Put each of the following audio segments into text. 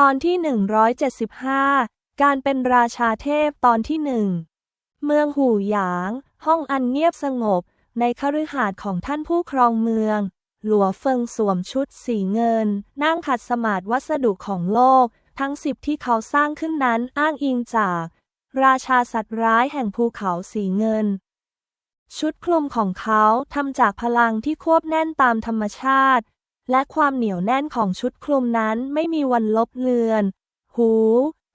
ตอนที่ 175 การเป็นราชาเทพตอนที่หนึ่ง เมืองหูหยาง ห้องอันเงียบสงบ ในคฤหาสน์ของท่านผู้ครองเมือง หลัวเฟิงสวมชุดสีเงิน นั่งขัดสมาธิวัสดุของโลก ทั้งสิบที่เขาสร้างขึ้นนั้นอ้างอิงจาก ราชาสัตว์ร้ายแห่งภูเขาสีเงิน ชุดคลุมของเขาทำจากพลังที่ควบแน่นตามธรรมชาติ และความเหนียวแน่นของชุดคลุมนั้นไม่มีวันลบเลือน หู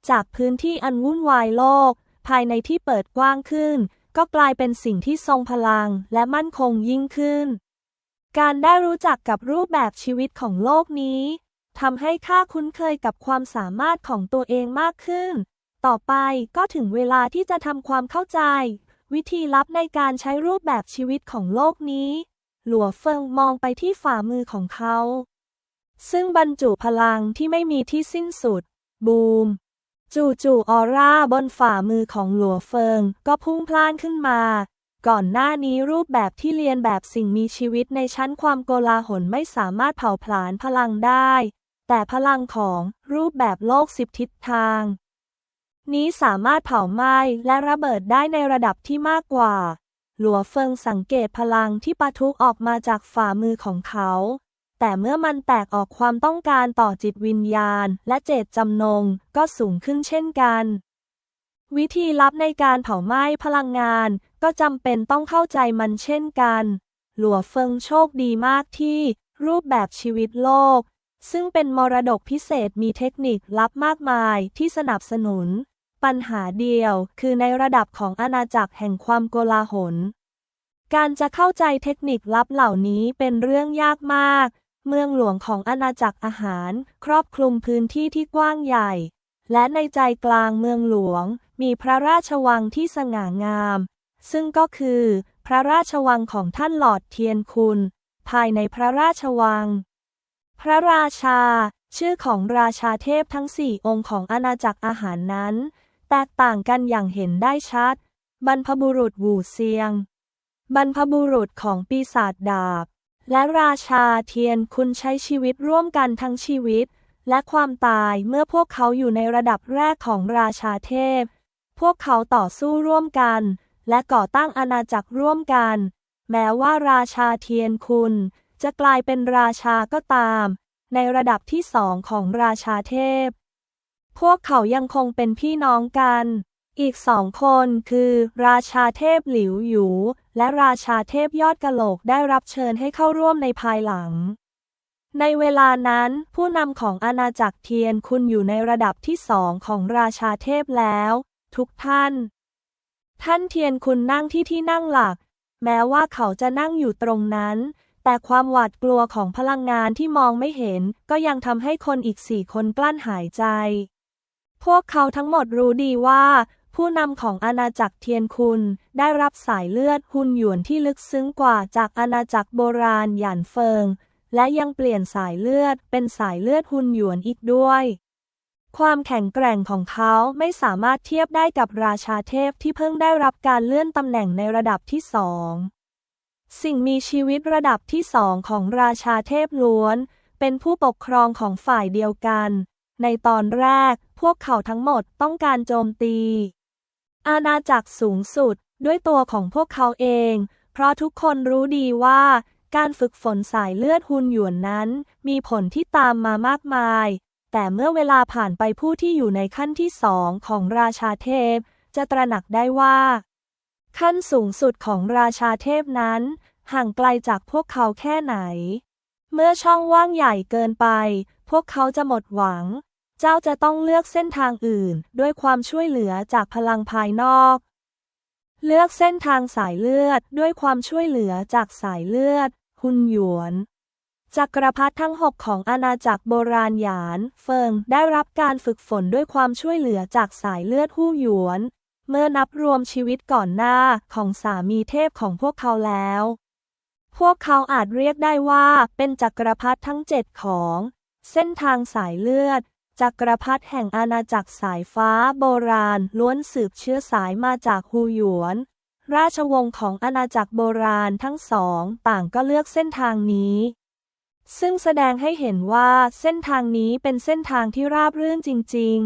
จากพื้นที่อันวุ่นวายโลก ภายในที่เปิดกว้างขึ้น ก็กลายเป็นสิ่งที่ทรงพลังและมั่นคงยิ่งขึ้น การได้รู้จักกับรูปแบบชีวิตของโลกนี้ทำให้ข้าคุ้นเคยกับความสามารถของตัวเองมากขึ้น ต่อไปก็ถึงเวลาที่จะทำความเข้าใจ วิธีลับในการใช้รูปแบบชีวิตของโลกนี้ หลัวเฟิงมองไปที่ฝ่ามือของเขา ซึ่งบรรจุพลังที่ไม่มีที่สิ้นสุด บูม จู่ๆออร่าบนฝ่ามือของหลัวเฟิงก็พุ่งพล่านขึ้นมา ก่อนหน้านี้รูปแบบที่เรียนแบบสิ่งมีชีวิตในชั้นความโกลาหลไม่สามารถเผาผลาญพลังได้ แต่พลังของรูปแบบโลกสิบทิศทาง นี้สามารถเผาไหม้และระเบิดได้ในระดับที่มากกว่า หลัวเฟิงสังเกตพลังที่ปะทุออกมาจากฝ่ามือของเขา แต่เมื่อมันแตกออกความต้องการต่อจิตวิญญาณ และเจตจำนงก็สูงขึ้นเช่นกัน วิธีลับในการเผาไหม้พลังงานก็จำเป็นต้องเข้าใจมันเช่นกัน หลัวเฟิงโชคดีมากที่รูปแบบชีวิตโลก ซึ่งเป็นมรดกพิเศษมีเทคนิคลับมากมายที่สนับสนุน ปัญหาเดียวคือในระดับของอาณาจักรแห่งความโกลาหล การจะเข้าใจเทคนิคลับเหล่านี้เป็นเรื่องยากมาก เมืองหลวงของอาณาจักรอาหาร ครอบคลุมพื้นที่ที่กว้างใหญ่ และในใจกลางเมืองหลวง มีพระราชวังที่สง่างาม ซึ่งก็คือ พระราชวังของท่านหลอดเทียนคุณ ภายในพระราชวัง พระราชา ชื่อของราชาเทพทั้งสี่องค์ของอาณาจักรอาหารนั้น แตกต่างกันอย่างเห็นได้ชัด บรรพบุรุษหูเซียง บรรพบุรุษของปีศาจดาบ และราชาเทียนคุณใช้ชีวิตร่วมกันทั้งชีวิต และความตายเมื่อพวกเขาอยู่ในระดับแรกของราชาเทพ พวกเขาต่อสู้ร่วมกัน และก่อตั้งอาณาจักรร่วมกัน แม้ว่าราชาเทียนคุณ จะกลายเป็นราชาก็ตาม ในระดับที่สองของราชาเทพ พวกเขายังคงเป็นพี่น้องกัน อีกสองคนคือ ราชาเทพหลิวหยู และราชาเทพยอดกะโหลกได้รับเชิญให้เข้าร่วมในภายหลัง ในเวลานั้น ผู้นำของอาณาจักรเทียนคุณอยู่ในระดับที่สองของราชาเทพแล้ว ทุกท่าน ท่านเทียนคุณนั่งที่ที่นั่งหลัก แม้ว่าเขาจะนั่งอยู่ตรงนั้นแต่ความหวาดกลัวของพลังงานที่มองไม่เห็น ก็ยังทำให้คนอีกสี่คนกลั้นหายใจ พวกเขาทั้งหมดรู้ดีว่า ผู้นำของอาณาจักรเทียนคุณ ได้รับสายเลือดหุนหยวนที่ลึกซึ้งกว่าจากอาณาจักรโบราณหยานเฟิง และยังเปลี่ยนสายเลือดเป็นสายเลือดหุนหยวนอีกด้วย ความแข็งแกร่งของเขาไม่สามารถเทียบได้กับราชาเทพที่เพิ่งได้รับการเลื่อนตำแหน่งในระดับที่สองสิ่งมีชีวิตระดับที่สองของราชาเทพล้วน เป็นผู้ปกครองของฝ่ายเดียวกัน ในตอนแรก พวกเขาทั้งหมดต้องการโจมตี อาณาจักรสูงสุดด้วยตัวของพวกเขาเอง เพราะทุกคนรู้ดีว่าการฝึกฝนสายเลือดหุนหยวนนั้น มีผลที่ตามมามากมาย แต่เมื่อเวลาผ่านไปผู้ที่อยู่ในขั้นที่สองของราชาเทพ จะตระหนักได้ว่า ขั้นสูงสุดของราชาเทพนั้น ห่างไกลจากพวกเขาแค่ไหน เมื่อช่องว่างใหญ่เกินไป พวกเขาจะหมดหวัง เจ้าจะต้องเลือกเส้นทางอื่น ด้วยความช่วยเหลือจากพลังภายนอก เลือกเส้นทางสายเลือด ด้วยความช่วยเหลือจากสายเลือด หุนหยวนจักรพรรดิทั้งหกของอาณาจักรโบราณหยาน เฟิงได้รับการฝึกฝนด้วยความช่วยเหลือจากสายเลือดหู้หยวน เมื่อนับรวมชีวิตก่อนหน้าของสามีเทพของพวกเขาแล้ว พวกเขาอาจเรียกได้ว่าเป็นจักรพรรดิทั้งเจ็ดของ เส้นทางสายเลือด จักรพรรดิแห่งอาณาจักรสายฟ้าโบราณ ล้วนสืบเชื้อสายมาจากฮูหยวน ราชวงศ์ของอาณาจักรโบราณทั้งสอง ต่างก็เลือกเส้นทางนี้ ซึ่งแสดงให้เห็นว่าเส้นทางนี้เป็นเส้นทางที่ราบรื่นจริง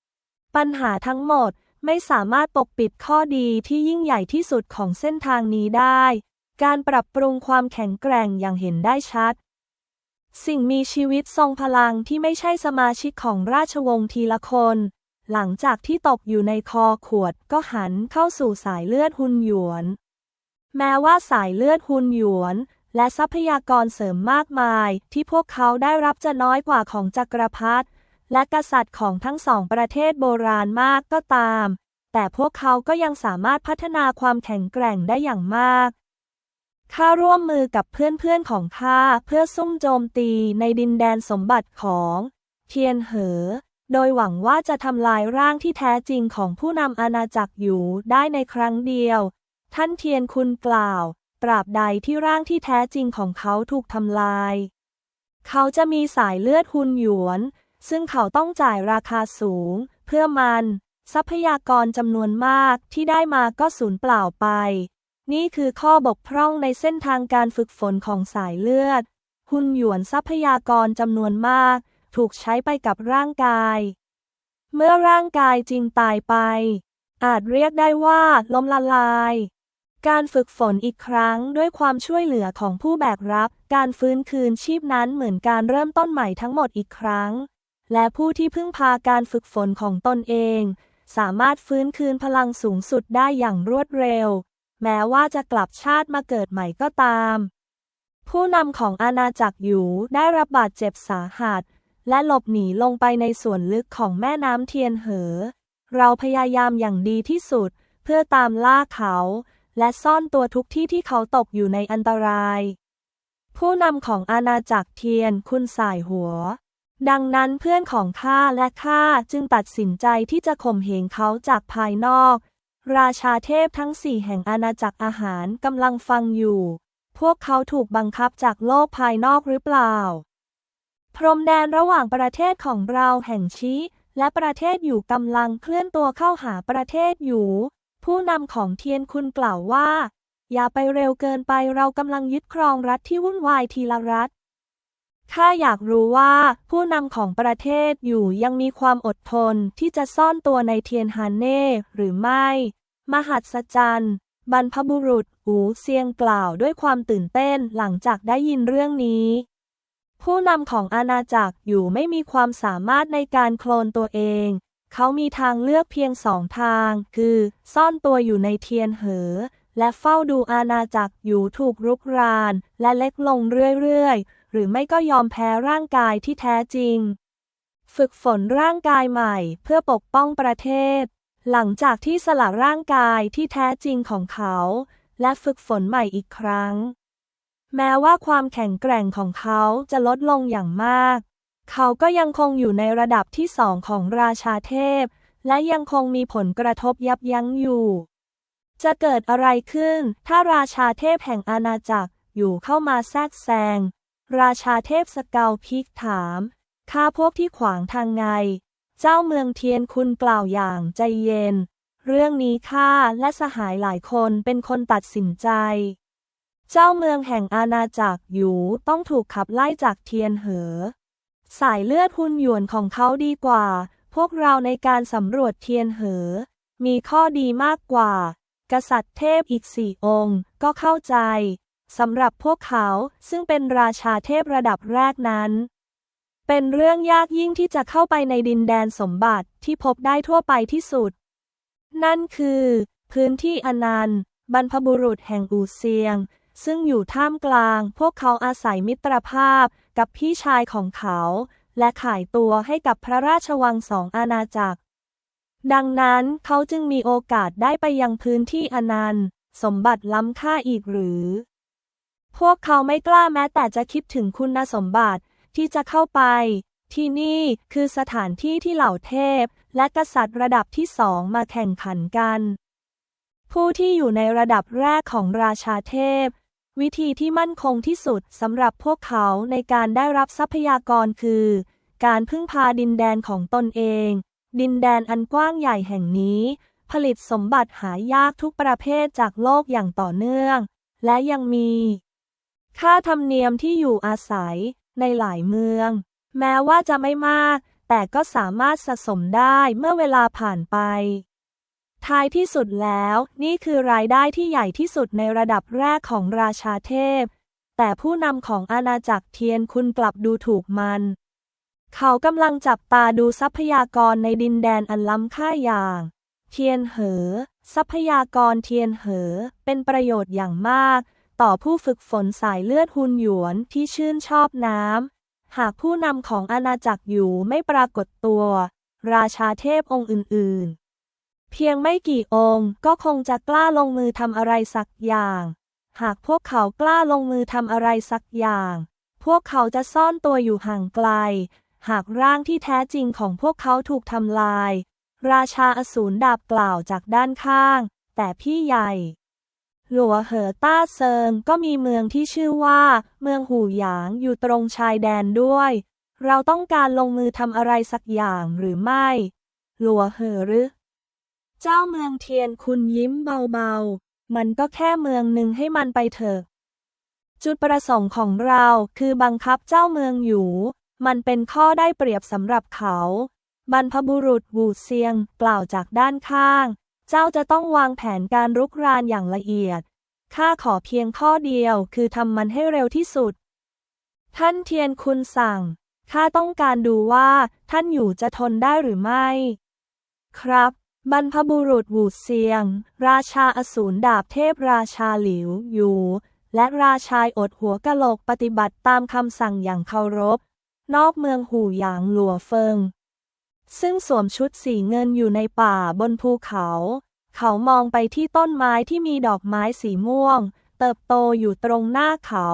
ๆ ปัญหาทั้งหมดไม่สามารถปกปิดข้อดีที่ยิ่งใหญ่ที่สุดของเส้นทางนี้ได้ การปรับปรุงความแข็งแกร่งอย่างเห็นได้ชัด สิ่งมีชีวิตทรงพลังที่ไม่ใช่สมาชิกของราชวงศ์ทีละคน หลังจากที่ตกอยู่ในคอขวดก็หันเข้าสู่สายเลือดหุนหยวน แม้ว่าสายเลือดหุนหยวนและทรัพยากรเสริมมากมายที่พวกเขาได้รับจะน้อยกว่าของจักรพรรดิและกษัตริย์ของทั้งสองประเทศโบราณมากก็ตาม แต่พวกเขาก็ยังสามารถพัฒนาความแข็งแกร่งได้อย่างมาก ข้าร่วมมือกับเพื่อนๆของข้าเพื่อซุ่มโจมตีในดินแดนสมบัติของเทียนเหอ โดยหวังว่าจะทำลายร่างที่แท้จริงของผู้นำอาณาจักรอยู่ได้ในครั้งเดียว ท่านเทียนคุณกล่าว ตราบใดที่ร่างที่แท้จริงของเขาถูกทำลาย เขาจะมีสายเลือดหุนหยวน ซึ่งเขาต้องจ่ายราคาสูง เพื่อมัน ทรัพยากรจำนวนมากที่ได้มาก็สูญเปล่าไป นี่คือข้อบกพร่องในเส้นทางการฝึกฝนของสายเลือด หุ่นหยวนทรัพยากรจำนวนมาก ถูกใช้ไปกับร่างกาย เมื่อร่างกายจริงตายไป อาจเรียกได้ว่าล้มละลาย การฝึกฝนอีกครั้งด้วยความช่วยเหลือของผู้แบกรับ การฟื้นคืนชีพนั้นเหมือนการเริ่มต้นใหม่ทั้งหมดอีกครั้ง และผู้ที่พึ่งพาการฝึกฝนของตนเอง สามารถฟื้นคืนพลังสูงสุดได้อย่างรวดเร็ว แม้ว่าจะกลับชาติมาเกิดใหม่ก็ตาม ผู้นำของอาณาจักรหยูได้รับบาดเจ็บสาหัส และหลบหนีลงไปในส่วนลึกของแม่น้ำเทียนเหอ เราพยายามอย่างดีที่สุดเพื่อตามล่าเขา และซ่อนตัวทุกที่ที่เขาตกอยู่ในอันตราย ผู้นำของอาณาจักรเทียนคุณสายหัว ดังนั้นเพื่อนของข้าและข้าจึงตัดสินใจที่จะข่มเหงเขาจากภายนอก ราชาเทพทั้งสี่แห่งอาณาจักรอาหารกำลังฟังอยู่ พวกเขาถูกบังคับจากโลกภายนอกหรือเปล่า พรมแดนระหว่างประเทศของเราแห่งชี้ และประเทศอยู่กำลังเคลื่อนตัวเข้าหาประเทศอยู่ ผู้นำของเทียนคุณกล่าวว่า อย่าไปเร็วเกินไปเรากำลังยึดครองรัฐที่วุ่นวายทีละรัฐข้าอยากรู้ว่าผู้นำของประเทศอยู่ยังมีความอดทนที่จะซ่อนตัวในเทียนฮานเน่หรือไม่ มหัศจรรย์ บรรพบุรุษ อูเซียงกล่าวด้วยความตื่นเต้นหลังจากได้ยินเรื่องนี้ ผู้นำของอาณาจักรอยู่ไม่มีความสามารถในการโคลนตัวเอง เขามีทางเลือกเพียงสองทาง คือซ่อนตัวอยู่ในเทียนเหอ และเฝ้าดูอาณาจักรอยู่ถูกรุกราน และเล็กลงเรื่อยๆ หรือไม่ก็ยอมแพ้ร่างกายที่แท้จริง ฝึกฝนร่างกายใหม่เพื่อปกป้องประเทศ หลังจากที่สละร่างกายที่แท้จริงของเขา และฝึกฝนใหม่อีกครั้ง แม้ว่าความแข็งแกร่งของเขาจะลดลงอย่างมาก เขาก็ยังคงอยู่ในระดับที่สองของราชาเทพ และยังคงมีผลกระทบยับยั้งอยู่ จะเกิดอะไรขึ้น ถ้าราชาเทพแห่งอาณาจักรอยู่เข้ามาแทรกแซง ราชาเทพสเกาพิกถามข้าพวกที่ขวางทางไง เจ้าเมืองเทียนคุณกล่าวอย่างใจเย็น เรื่องนี้ข้าและสหายหลายคนเป็นคนตัดสินใจ เจ้าเมืองแห่งอาณาจักรอยู่ต้องถูกขับไล่จากเทียนเหอ สายเลือดหุนหยวนของเขาดีกว่า พวกเราในการสำรวจเทียนเหอ มีข้อดีมากกว่า กษัตริย์เทพอีกสี่องค์ก็เข้าใจสำหรับพวกเขาซึ่งเป็นราชาเทพระดับแรกนั้น เป็นเรื่องยากยิ่งที่จะเข้าไปในดินแดนสมบัติที่พบได้ทั่วไปที่สุด นั่นคือ พื้นที่อนันต์ บรรพบุรุษแห่งอูเซียง ซึ่งอยู่ท่ามกลาง พวกเขาอาศัยมิตรภาพกับพี่ชายของเขา และขายตัวให้กับพระราชวังสองอาณาจักร ดังนั้นเขาจึงมีโอกาสได้ไปยังพื้นที่อนันต์ สมบัติล้ำค่าอีกหรือ พวกเขาไม่กล้าแม้แต่จะคิดถึงคุณสมบัติ ที่จะเข้าไป ที่นี่คือสถานที่ที่เหล่าเทพ และกษัตริย์ระดับที่สองมาแข่งขันกัน ผู้ที่อยู่ในระดับแรกของราชาเทพ วิธีที่มั่นคงที่สุดสำหรับพวกเขาในการได้รับทรัพยากรคือ การพึ่งพาดินแดนของตนเอง ดินแดนอันกว้างใหญ่แห่งนี้ ผลิตสมบัติหายากทุกประเภทจากโลกอย่างต่อเนื่อง และยังมีค่าธรรมเนียมที่อยู่อาศัย ในหลายเมือง แม้ว่าจะไม่มาก แต่ก็สามารถสะสมได้เมื่อเวลาผ่านไป ท้ายที่สุดแล้ว นี่คือรายได้ที่ใหญ่ที่สุดในระดับแรกของราชาเทพ แต่ผู้นำของอาณาจักรเทียนคุณกลับดูถูกมัน เขากำลังจับตาดูทรัพยากรในดินแดนอันล้ำค่าอย่าง เทียนเหอ ทรัพยากรเทียนเหอ เป็นประโยชน์อย่างมาก ต่อผู้ฝึกฝนสายเลือดฮุนหยวนที่ชื่นชอบน้ำ หากผู้นำของอาณาจักรอยู่ไม่ปรากฏตัว ราชาเทพองค์อื่น ๆ เพียงไม่กี่องค์ก็คงจะกล้าลงมือทำอะไรสักอย่าง หากพวกเขากล้าลงมือทำอะไรสักอย่าง พวกเขาจะซ่อนตัวอยู่ห่างไกล หากร่างที่แท้จริงของพวกเขาถูกทำลาย ราชาอสูรดาบกล่าวจากด้านข้าง แต่พี่ใหญ่ หลัวเหอต้าเซิงก็มีเมืองที่ชื่อว่า เมืองหูหยางอยู่ตรงชายแดนด้วย เราต้องการลงมือทำอะไรสักอย่างหรือไม่ หลัวเหอหรือ เจ้าเมืองเทียนคุณยิ้มเบาๆ มันก็แค่เมืองหนึ่งให้มันไปเถอะ จุดประสงค์ของเราคือบังคับเจ้าเมืองอยู่ มันเป็นข้อได้เปรียบสำหรับเขา บรรพบุรุษวูเซียงกล่าวจากด้านข้าง เจ้าจะต้องวางแผนการรุกรานอย่างละเอียด ข้าขอเพียงข้อเดียวคือทำมันให้เร็วที่สุด ท่านเทียนคุณสั่ง ข้าต้องการดูว่า ท่านอยู่จะทนได้หรือไม่ ครับ บรรพบุรุษวูเซียง ราชาอสูรดาบเทพราชาหลิวอยู่ และราชายอดหัวกะโหลกปฏิบัติตามคำสั่งอย่างเคารพ นอกเมืองหูหยางหลัวเฟิง ซึ่งสวมชุดสีเงินอยู่ในป่าบนภูเขา เขามองไปที่ต้นไม้ที่มีดอกไม้สีม่วง เติบโตอยู่ตรงหน้าเขา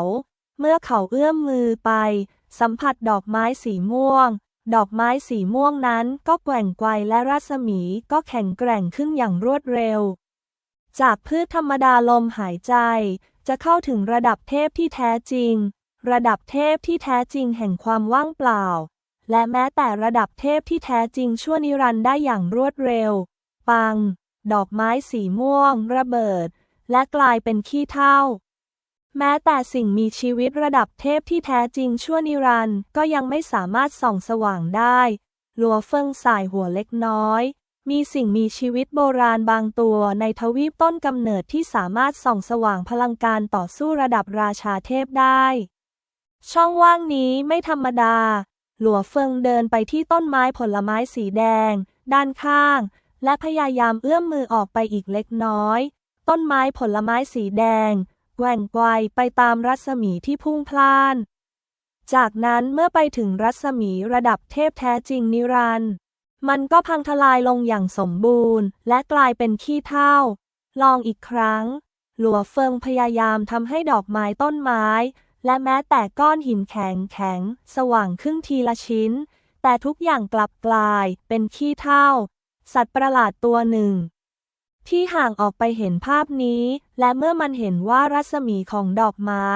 เมื่อเขาเอื้อมมือไป สัมผัสดอกไม้สีม่วง ดอกไม้สีม่วงนั้นก็แกว่งไกวและรัศมีก็แข็งแกร่งขึ้นอย่างรวดเร็ว จากพืชธรรมดาลมหายใจ จะเข้าถึงระดับเทพที่แท้จริง ระดับเทพที่แท้จริงแห่งความว่างเปล่า และแม้แต่ระดับเทพที่แท้จริงชั่วนิรันดร์ได้อย่างรวดเร็ว ปัง ดอกไม้สีม่วง ระเบิด และกลายเป็นขี้เถ้าแม้แต่สิ่งมีชีวิตระดับเทพที่แท้จริงชั่วนิรันดร์ก็ยังไม่สามารถส่องสว่างได้หลัวเฟิงสายหัวเล็กน้อย มีสิ่งมีชีวิตโบราณบางตัวในทวีปต้นกำเนิดที่สามารถส่องสว่างพลังการต่อสู้ระดับราชาเทพได้ ช่องว่างนี้ไม่ธรรมดา หลัวเฟิงเดินไปที่ต้นไม้ผลไม้สีแดง ด้านข้าง และพยายามเอื้อมมือออกไปอีกเล็กน้อย ต้นไม้ผลไม้สีแดงแกว่งไกวไปตามรัศมีที่พุ่งพล่าน จากนั้นเมื่อไปถึงรัศมีระดับเทพแท้จริงนิรันด์มันก็พังทลายลงอย่างสมบูรณ์ และกลายเป็นขี้เถ้า ลองอีกครั้ง หลัวเฟิงพยายามทำให้ดอกไม้ต้นไม้ และแม้แต่ก้อนหินแข็งแข็ง สว่างขึ้นทีละชิ้น แต่ทุกอย่างกลับกลายเป็นขี้เถ้าสัตว์ประหลาดตัวหนึ่ง ที่ห่างออกไปเห็นภาพนี้ และเมื่อมันเห็นว่ารัศมีของดอกไม้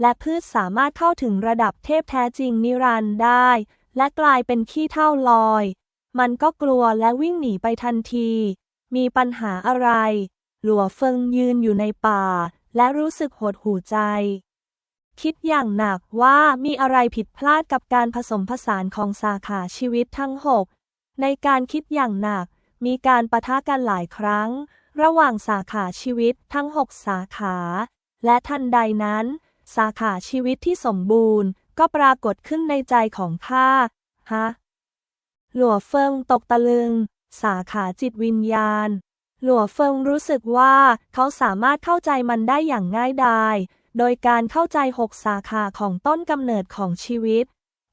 และพืชสามารถเข้าถึงระดับเทพแท้จริงนิรันดร์ได้ และกลายเป็นขี้เถ้าลอย มันก็กลัวและวิ่งหนีไปทันที มีปัญหาอะไร หลัวเฟิงยืนอยู่ในป่า และรู้สึกหดหู่ใจ คิดอย่างหนักว่ามีอะไรผิดพลาดกับการผสมผสานของสาขาชีวิตทั้งหกในการคิดอย่างหนัก มีการปะทะกันหลายครั้ง ระหว่างสาขาชีวิตทั้งหกสาขา และทันใดนั้น สาขาชีวิตที่สมบูรณ์ ก็ปรากฏขึ้นในใจของข้าฮะ หลัวเฟิงตกตะลึง สาขาจิตวิญญาณ หลัวเฟิงรู้สึกว่าเขาสามารถเข้าใจมันได้อย่างง่ายดาย โดยการเข้าใจหกสาขาของต้นกำเนิดของชีวิต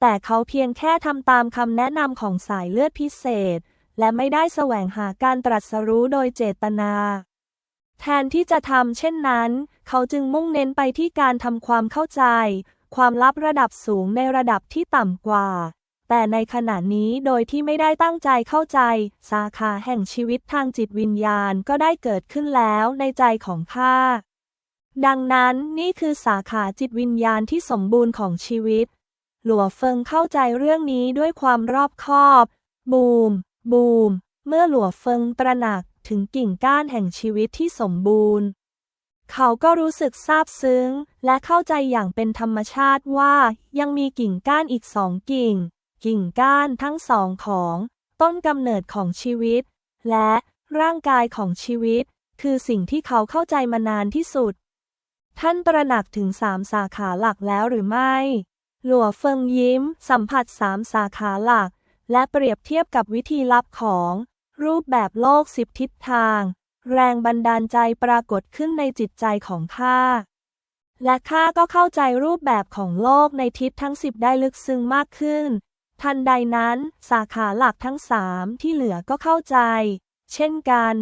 แต่เขาเพียงแค่ทำตามคำแนะนำของสายเลือดพิเศษ และไม่ได้แสวงหาการตรัสรู้โดยเจตนา แทนที่จะทำเช่นนั้น เขาจึงมุ่งเน้นไปที่การทำความเข้าใจ ความลับระดับสูงในระดับที่ต่ำกว่า แต่ในขณะนี้โดยที่ไม่ได้ตั้งใจเข้าใจ สาขาแห่งชีวิตทางจิตวิญญาณก็ได้เกิดขึ้นแล้วในใจของข้า ดังนั้นนี่คือสาขาจิตวิญญาณที่สมบูรณ์ของชีวิต หลัวเฟิงเข้าใจเรื่องนี้ด้วยความรอบคอบ บูม บูม เมื่อหลัวเฟิงตระหนักถึงกิ่งก้านแห่งชีวิตที่สมบูรณ์ เขาก็รู้สึกซาบซึ้ง และเข้าใจอย่างเป็นธรรมชาติว่ายังมีกิ่งก้านอีกสองกิ่ง กิ่งก้านทั้งสองของ ต้นกำเนิดของชีวิต และร่างกายของชีวิต คือสิ่งที่เขาเข้าใจมานานที่สุด ท่านตระหนักถึงสามสาขาหลักแล้วหรือไม่ หลัวเฟิงยิ้ม สัมผัสสามสาขาหลัก และเปรียบเทียบกับวิธีลับของ รูปแบบโลกสิบทิศทาง แรงบันดาลใจปรากฏขึ้นในจิตใจของข้า และข้าก็เข้าใจรูปแบบของโลกในทิศทั้งสิบได้ลึกซึ้งมากขึ้น ทันใดนั้น สาขาหลักทั้งสามที่เหลือก็เข้าใจ เช่นกัน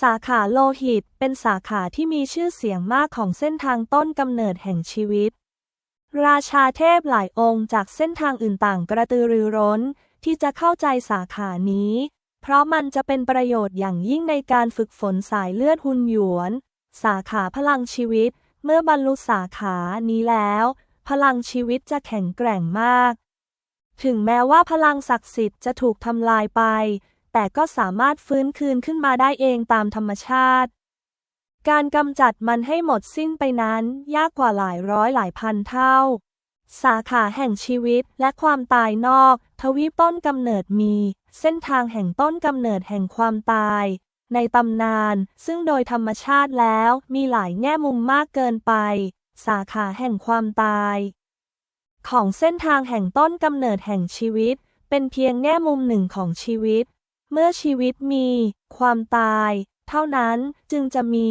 สาขาโลหิต เป็นสาขาที่มีชื่อเสียงมากของเส้นทางต้นกำเนิดแห่งชีวิต ราชาเทพหลายองค์จากเส้นทางอื่นต่างกระตือรือร้น ที่จะเข้าใจสาขานี้ เพราะมันจะเป็นประโยชน์อย่างยิ่งในการฝึกฝนสายเลือดหุนหยวน สาขาพลังชีวิต เมื่อบรรลุสาขานี้แล้ว พลังชีวิตจะแข็งแกร่งมาก ถึงแม้ว่าพลังศักดิ์สิทธิ์จะถูกทำลายไป แต่ก็สามารถฟื้นคืนขึ้นมาได้เองตามธรรมชาติ การกำจัดมันให้หมดสิ้นไปนั้นยากกว่าหลายร้อยหลายพันเท่า สาขาแห่งชีวิตและความตายนอก ทวีปต้นกำเนิดมี เส้นทางแห่งต้นกำเนิดแห่งความตาย ในตำนาน ซึ่งโดยธรรมชาติแล้วมีหลายแง่มุมมากเกินไป สาขาแห่งความตาย ของเส้นทางแห่งต้นกำเนิดแห่งชีวิตเป็นเพียงแง่มุมหนึ่งของชีวิต เมื่อชีวิตมี ความตาย เท่านั้นจึงจะมี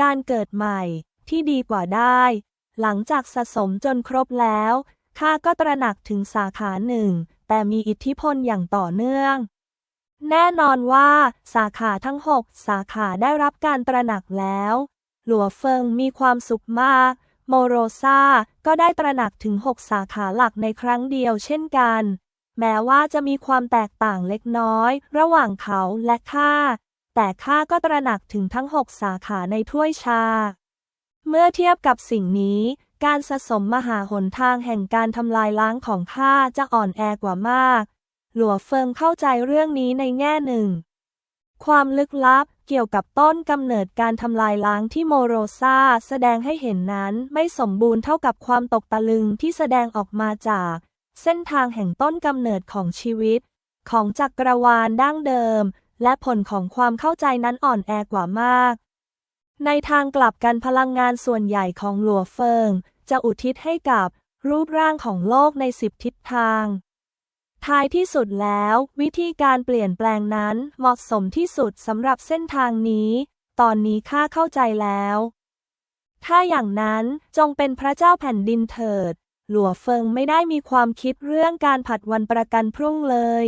การเกิดใหม่ที่ดีกว่าได้ หลังจากสะสมจนครบแล้วข้าก็ตระหนักถึงสาขาหนึ่ง แต่มีอิทธิพลอย่างต่อเนื่อง แน่นอนว่า สาขาทั้งหกสาขาได้รับการตระหนักแล้ว หลัวเฟิงมีความสุขมาก โมโรซาก็ได้ตระหนักถึงหกสาขาหลักในครั้งเดียวเช่นกัน แม้ว่าจะมีความแตกต่างเล็กน้อย ระหว่างเขาและข้า แต่ข้าก็ตระหนักถึงทั้งหกสาขาในถ้วยชา เมื่อเทียบกับสิ่งนี้ การสะสมมหาหนทางแห่งการทำลายล้างของข้าจะอ่อนแอกว่ามาก หลัวเฟิงเข้าใจเรื่องนี้ในแง่หนึ่ง ความลึกลับเกี่ยวกับต้นกำเนิดการทำลายล้างที่โมโรซาแสดงให้เห็นนั้นไม่สมบูรณ์เท่ากับความตกตะลึงที่แสดงออกมาจาก เส้นทางแห่งต้นกำเนิดของชีวิต ของจักรวาลดั้งเดิม และผลของความเข้าใจนั้นอ่อนแอกว่ามาก ในทางกลับกันพลังงานส่วนใหญ่ของหลัวเฟิง จะอุทิศให้กับรูปร่างของโลกในสิบทิศทาง ท้ายที่สุดแล้ว วิธีการเปลี่ยนแปลงนั้นเหมาะสมที่สุดสำหรับเส้นทางนี้ ตอนนี้ข้าเข้าใจแล้ว ถ้าอย่างนั้นจงเป็นพระเจ้าแผ่นดินเถิด หลัวเฟิงไม่ได้มีความคิดเรื่องการผัดวันประกันพรุ่งเลย